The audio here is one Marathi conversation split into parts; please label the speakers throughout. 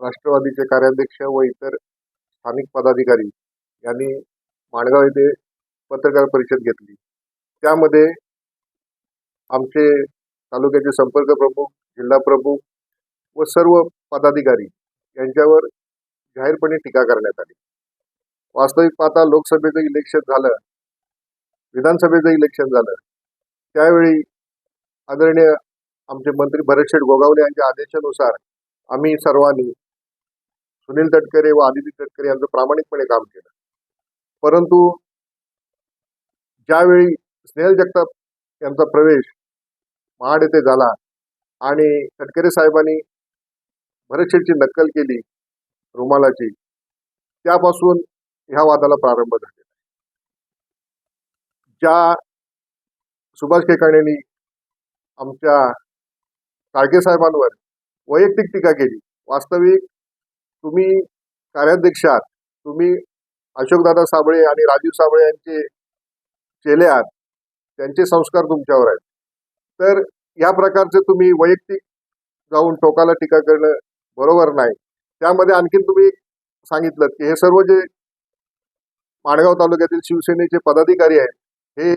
Speaker 1: राष्ट्रवादीचे कार्याध्यक्ष व इतर स्थानिक पदाधिकारी यांनी माणगाव येथे पत्रकार परिषद घेतली. त्यामध्ये आमचे तालुक्याचे संपर्क प्रमुख जिल्हा प्रमुख व सर्व पदाधिकारी यांच्यावर जाहीरपणे टीका करण्यात आली. वास्तविक पाहता लोकसभेचं इलेक्शन झालं विधानसभेचं इलेक्शन झालं. त्यावेळी आदरणीय आमचे मंत्री भरतशेठ गोगावले यांच्या आदेशानुसार आम्ही सर्वांनी सुनील तटकरे व आदिती तटकरे यांचं प्रामाणिकपणे काम केलं. परंतु ज्यावेळी स्नेहल जगताप यांचा प्रवेश महाड येथे झाला आणि तटकरे साहेबांनी भरतशेठची नक्कल केली रुमालाची त्यापासून ह्या वादाला प्रारंभ झालेला ज्या सुभाष केकाणेंनी आमच्या साळके साहेबांवर वैयक्तिक टीका केली वास्तविक तुम्ही कार्याध्यक्ष आहात तुम्ही अशोकदादा साबळे आणि राजीव साबळे यांचे चेले आहात त्यांचे संस्कार तुमच्यावर आहेत. तर या प्रकारचे तुम्ही वैयक्तिक जाऊन टोकाला टीका करणं बरोबर नाही. त्यामध्ये आणखीन तुम्ही सांगितलं की हे सर्व जे माणगाव तालुक्यातील शिवसेनेचे पदाधिकारी आहेत हे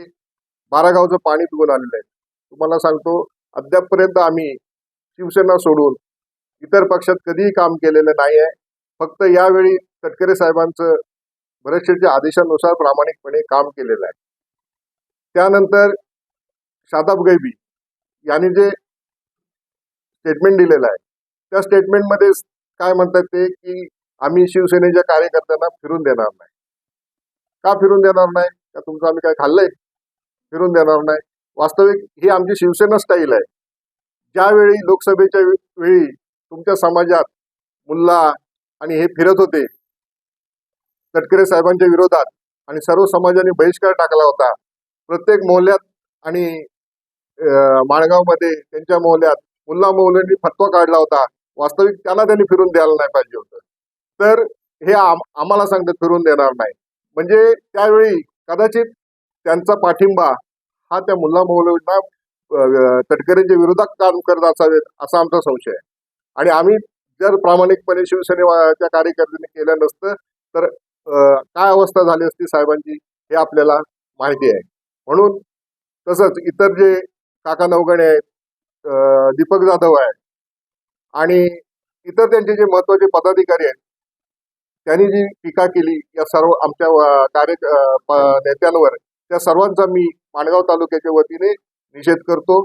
Speaker 1: बारागावचं पाणी पिऊन आलेलं आहे तुम्हाला सांगतो अद्यापपर्यंत आम्ही शिवसेना सोडून इतर पक्षात कधीही काम केलेलं नाही आहे फक्त यावेळी तटकरे साहेबांचं बरेचशेच्या आदेशानुसार प्रामाणिकपणे काम केलेलं आहे. त्यानंतर शादाब गैबी यांनी जे स्टेटमेंट दिलेलं आहे त्या स्टेटमेंटमध्ये काय म्हणतात ते की आम्ही शिवसेनेच्या कार्यकर्त्यांना फिरून देणार नाही. का फिरून देणार नाही? का तुमचं आम्ही काय खाल्लंय? फिरून देणार नाही. वास्तविक ही आमची शिवसेना स्टाईल आहे. ज्यावेळी लोकसभेच्या वेळी तुमच्या समाजात मुल्ला आणि हे फिरत होते. तटकरे साहेबांच्या विरोधात आणि सर्व समाजाने बहिष्कार टाकला होता. प्रत्येक मोहल्ल्यात आणि माणगावमध्ये त्यांच्या मोहल्ल्यात मुल्ला मोहल्यांनी फतवा काढला होता. वास्तविक त्यांना त्यांनी फिरून द्यायला नाही पाहिजे होतं. तर हे आम- आम्हाला सांगतात फिरून देणार नाही. म्हणजे त्यावेळी कदाचित त्यांचा पाठिंबा हा त्या मुल्ला मौलवींना तटकरेंच्या विरोधात काम करत असावेत असा आमचा संशय आहे. आणि आम्ही जर प्रामाणिकपणे शिवसेनेच्या कार्यकर्त्यांनी केलं नसतं तर काय अवस्था झाली असती साहेबांची हे आपल्याला माहिती आहे. म्हणून तसंच इतर जे काका नवगणे आहेत दीपक जाधव आहे आणि इतर त्यांचे जे महत्त्वाचे पदाधिकारी आहेत त्यांनी जी टीका केली या सर्व आमच्या कार्य नेत्यांवर त्या सर्वांचा मी माणगाव तालुक्याच्या वतीने निषेध करतो.